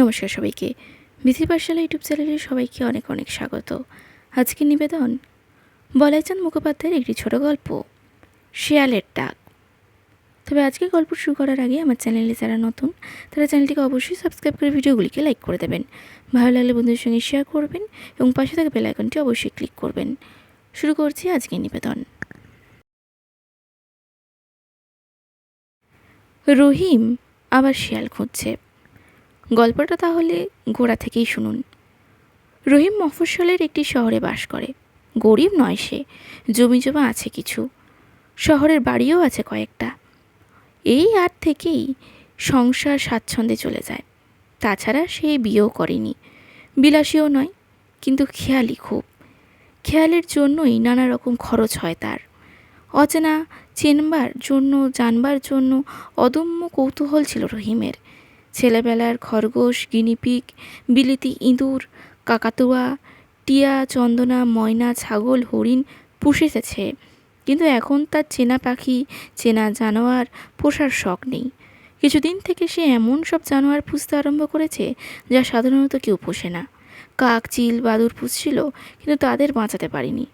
নমস্কার সবাইকে। বিধি পাঠশালা ইউটিউব চ্যানেলে সবাইকে অনেক অনেক স্বাগত। আজকের নিবেদন, বলাইচাঁদ মুখোপাধ্যায়ের একটি ছোট গল্প, শেয়ালের ডাক। তবে আজকে গল্প শুরু করার আগে আমার চ্যানেলে যারা নতুন, তারা চ্যানেলটিকে অবশ্যই সাবস্ক্রাইব করে ভিডিওগুলিকে লাইক করে দেবেন। ভালো লাগলে বন্ধুদের সঙ্গে শেয়ার করবেন এবং পাশে থাকা বেল আইকনটি অবশ্যই ক্লিক করবেন। শুরু করছি আজকের নিবেদন। রহিম আবার শিয়াল খুঁজছে। গল্পটা তাহলে গোড়া থেকেই শুনুন। রহিম মফস্বলের একটি শহরে বাস করে। গরিব নয় সে, জমি জমা আছে কিছু। শহরের বাড়িও আছে কয়েকটা। এই আর থেকেই সংসার স্বাচ্ছন্দ্যে চলে যায়। তাছাড়া সে বিয়েও করেনি। বিলাসীও নয়, কিন্তু খেয়ালি খুব। খেয়ালের জন্যই নানা রকম খরচ হয় তার। অচেনা চেনবার জন্য, জানবার জন্য অদম্য কৌতূহল ছিল রহিমের। ছেলেবেলার খরগোশ গিনিপিগ বিলিতি ইঁদুর, কাকাতুয়া, টিয়া, চন্দনা, ময়না, ছাগল, হরিণ পুষেছে কিন্তু এখন তার চেনা পাখি, চেনা জানোয়ার পোষার শখ নেই। কিছুদিন থেকে সে এমন সব জানোয়ার পুষতে আরম্ভ করেছে যা সাধারণত কেউ পোষে না। কাক, চিল, বাদুর পুষছিল, কিন্তু তাদের বাঁচাতে পারেনি।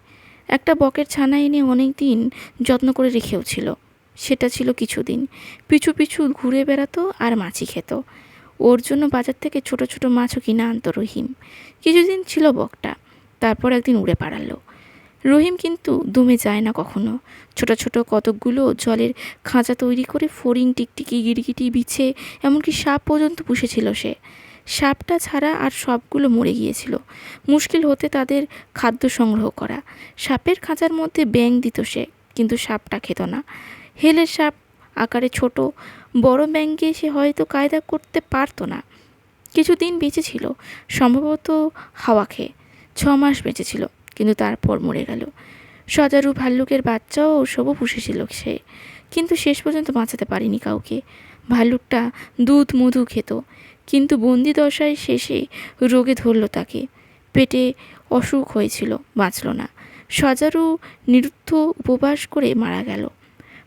একটা বকের ছানা এনে অনেক দিন যত্ন করে রেখেও ছিল। সেটা ছিল কিছুদিন। পিছু পিছু ঘুরে বেড়াতো আর মাছি খেত। ওর জন্য বাজার থেকে ছোট ছোট মাছও কিনে আনতো রহিম। কিছুদিন ছিল বকটা, তারপর একদিন উড়ে পাড়ালো রহিম কিন্তু দমে যায় না কখনো। ছোট ছোট কতকগুলো জলের খাঁচা তৈরি করে ফড়িং টিকটিকি গিরগিটি বিছে, এমনকি সাপ পর্যন্ত পুষেছিল সে। সাপটা ছাড়া আর সবগুলো মরে গিয়েছিল। মুশকিল হতে তাদের খাদ্য সংগ্রহ করা। সাপের খাঁচার মধ্যে ব্যাং দিত সে, কিন্তু সাপটা খেত না। হেলের সাপ আকারে ছোট, বড় ব্যাংকে সে হয়তো কায়দা করতে পারতো না। কিছুদিন বেঁচে ছিল, সম্ভবত হাওয়া খেয়ে। ছ মাস বেঁচে ছিল, কিন্তু তারপর মরে গেল। সজারু ভাল্লুকের বাচ্চাও ওসবও পুষেছিল সে, কিন্তু শেষ পর্যন্ত বাঁচাতে পারিনি কাউকে। ভাল্লুকটা দুধ মধু খেত, কিন্তু বন্দি দশায় শেষে রোগে ধরল তাকে। পেটে অসুখ হয়েছিল, বাঁচল না। সজারু নিরুদ্ধ উপবাস করে মারা গেল।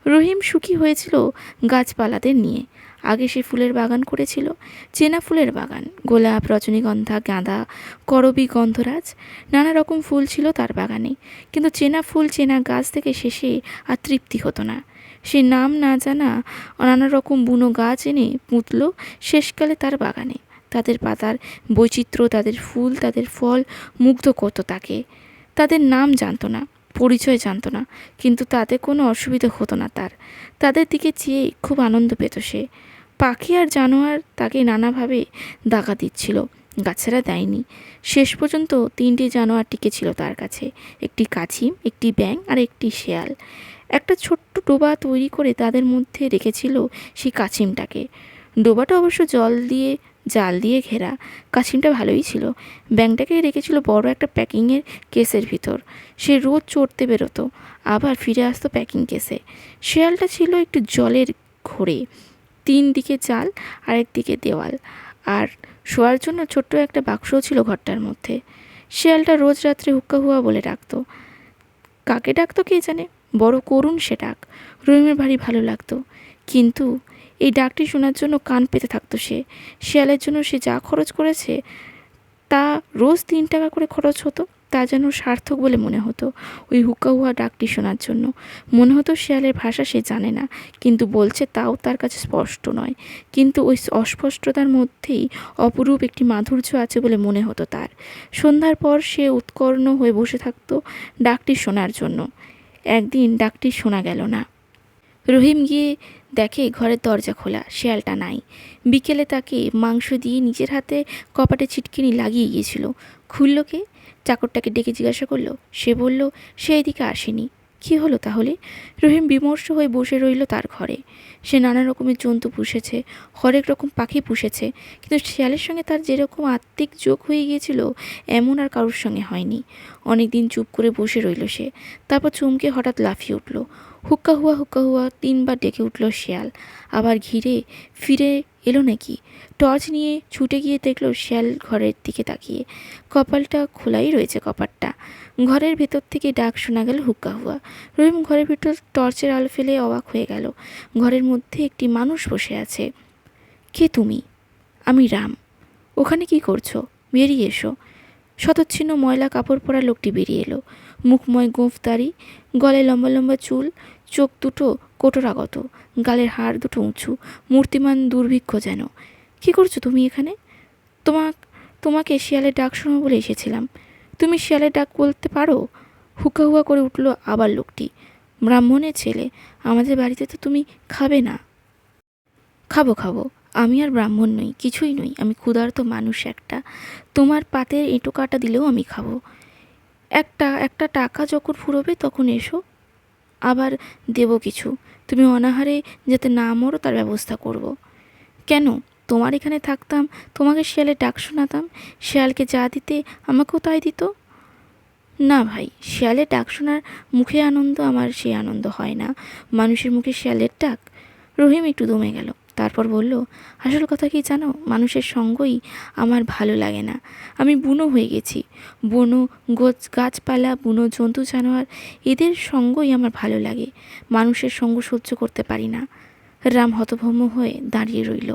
রহিম সুখী হয়েছিল গাছপালাদের নিয়ে। আগে সে ফুলের বাগান করেছিল, চেনা ফুলের বাগান, গোলাপ, রজনীগন্ধা, গাঁদা, করবী, গন্ধরাজ, নানা রকম ফুল ছিল তার বাগানে। কিন্তু চেনা ফুল, চেনা গাছ থেকে শেষে আর তৃপ্তি হতো না। সে নাম না জানা নানা রকম বুনো গাছ এনে পুঁতল শেষকালে তার বাগানে। তাদের পাতার বৈচিত্র্য, তাদের ফুল, তাদের ফল মুগ্ধ করতো তাকে। তাদের নাম জানতো না। পরিচয় জানতো না, কিন্তু তাতে কোনো অসুবিধা হতো না তার। তাদের দিকে চেয়ে খুব আনন্দ পেত সে। পাখি আর জানোয়ার তাকে নানাভাবে দাগা দিচ্ছিল, গাছেরা দেয়নি। শেষ পর্যন্ত তিনটি জানোয়ার টিকে ছিল তার কাছে, একটি কাছিম একটি ব্যাং আর একটি শেয়াল। একটা ছোট্ট ডোবা তৈরি করে তাদের মধ্যে রেখেছিল সেই কাছিমটাকে ডোবাটা অবশ্য জল দিয়ে জাল দিয়ে ঘেরা। কাছিমটা ভালোই ছিল। ব্যাংটাকে রেখেছিল বড় একটা প্যাকিংয়ের কেসের ভিতর। সে রোজ চড়তে বেরোতো, আবার ফিরে আসতো প্যাকিং কেসে। শেয়ালটা ছিল একটু জলের ঘোরে। তিন দিকে চাল আর একদিকে দেওয়াল। আর শোয়ার জন্য ছোট্ট একটা বাক্সও ছিল ঘরটার মধ্যে। শেয়ালটা রোজ রাত্রে হুক্কা হুয়া বলে ডাকতো। কাকে ডাকতো কে জানে? বড় করুণ সে ডাক। রহিমের ভারী ভালো লাগতো। কিন্তু এই ডাকটি শোনার জন্য কান পেতে থাকতো সে। শেয়ালের জন্য সে যা খরচ করেছে, তা রোজ তিন টাকা করে খরচ হতো, তা যেন সার্থক বলে মনে হতো ওই হুক্কা হুয়া ডাকটি শোনার জন্য। মনে হতো শেয়ালের ভাষা সে জানে না, কিন্তু বলছে তাও তার কাছে স্পষ্ট নয়। কিন্তু ওই অস্পষ্টতার মধ্যেই অপরূপ একটি মাধুর্য আছে বলে মনে হতো তার। সন্ধ্যার পর সে উৎকর্ণ হয়ে বসে থাকতো ডাকটি শোনার জন্য। একদিন ডাকটি শোনা গেল না। রহিম গিয়ে দেখে ঘরের দরজা খোলা, শেয়ালটা নাই। বিকেলে তাকে মাংস দিয়ে নিজের হাতে কপাটে ছিটকিনি লাগিয়ে গিয়েছিল। খুলল কে? চাকরটাকে ডেকে জিজ্ঞাসা করল। সে বলল, সে এদিকে আসেনি। কী হলো তাহলে? রহিম বিমর্ষ হয়ে বসে রইল তার ঘরে। সে নানা রকমের জন্তু পুষেছে, হরেক রকম পাখি পুষেছে, কিন্তু শেয়ালের সঙ্গে তার যেরকম আত্মিক যোগ হয়ে গিয়েছিল, এমন আর কারোর সঙ্গে হয়নি। অনেক দিন চুপ করে বসে রইল সে, তারপর চমকে হঠাৎ লাফিয়ে উঠল। হুক্কা হুয়া হুক্কা হুয়া, তিনবার ডেকে উঠল শেয়াল। আবার ঘিরে ফিরে এলো নাকি? টর্চ নিয়ে ছুটে গিয়ে দেখল শেয়াল ঘরের দিকে তাকিয়ে। কপালটা খোলাই রয়েছে কপারটা ঘরের ভেতর থেকে ডাক শোনা গেল হুক্কা হুয়া। রহিম ঘরের ভিতর টর্চের আলো ফেলে অবাক হয়ে গেল। ঘরের মধ্যে একটি মানুষ বসে আছে। কে তুমি? আমি রাম। ওখানে কি করছ? বেরিয়ে এসো। শতচ্ছিন্ন ময়লা কাপড় পরা লোকটি বেরিয়ে এলো। মুখময় গোঁফ দাড়ি গলায় লম্বা লম্বা চুল, চোখ দুটো কোটরাগত, গালের হাড় দুটো উঁচু, মূর্তিমান দুর্ভিক্ষ যেন। কি করছ তুমি এখানে? তোমা তোমাকে শিয়ালের ডাক শোনো বলে এসেছিলাম। তুমি শিয়ালের ডাক বলতে পারো? হুকা হুকা করে উঠল আবার লোকটি। ব্রাহ্মণের ছেলে, আমাদের বাড়িতে তো তুমি খাবে না। খাব খাব, আমি আর ব্রাহ্মণ নই, কিছুই নই, আমি ক্ষুধার্ত মানুষ একটা। তোমার পাতের এঁটো কাটা দিলেও আমি খাব। একটা একটা টাকা যখন ফুরোবে তখন এসো, আবার দেব কিছু। তুমি অনাহারে যাতে না মরো, তার ব্যবস্থা করব। কেন? তোমার এখানে থাকতাম, তোমাকে শিয়ালে ডাক শোনাতাম, শিয়ালকে যা দিতে আমাকেও তাই দিত। না ভাই শিয়ালের ডাক শোনার মুখে আনন্দ আমার সেই আনন্দ হয় না। মানুষের মুখে শিয়ালের ডাক? রহিম একটু দমে গেল, তারপর বলল, আসল কথা কি জানো, মানুষের সঙ্গই আমার ভালো লাগে না। আমি বুনো হয়ে গেছি। বনো, গোছ, গাছপালা, বুনো জন্তু, জানোয়ার, এদের সঙ্গই আমার ভালো লাগে। মানুষের সঙ্গ সহ্য করতে পারি না। রাম হতভম্ব হয়ে দাঁড়িয়ে রইল।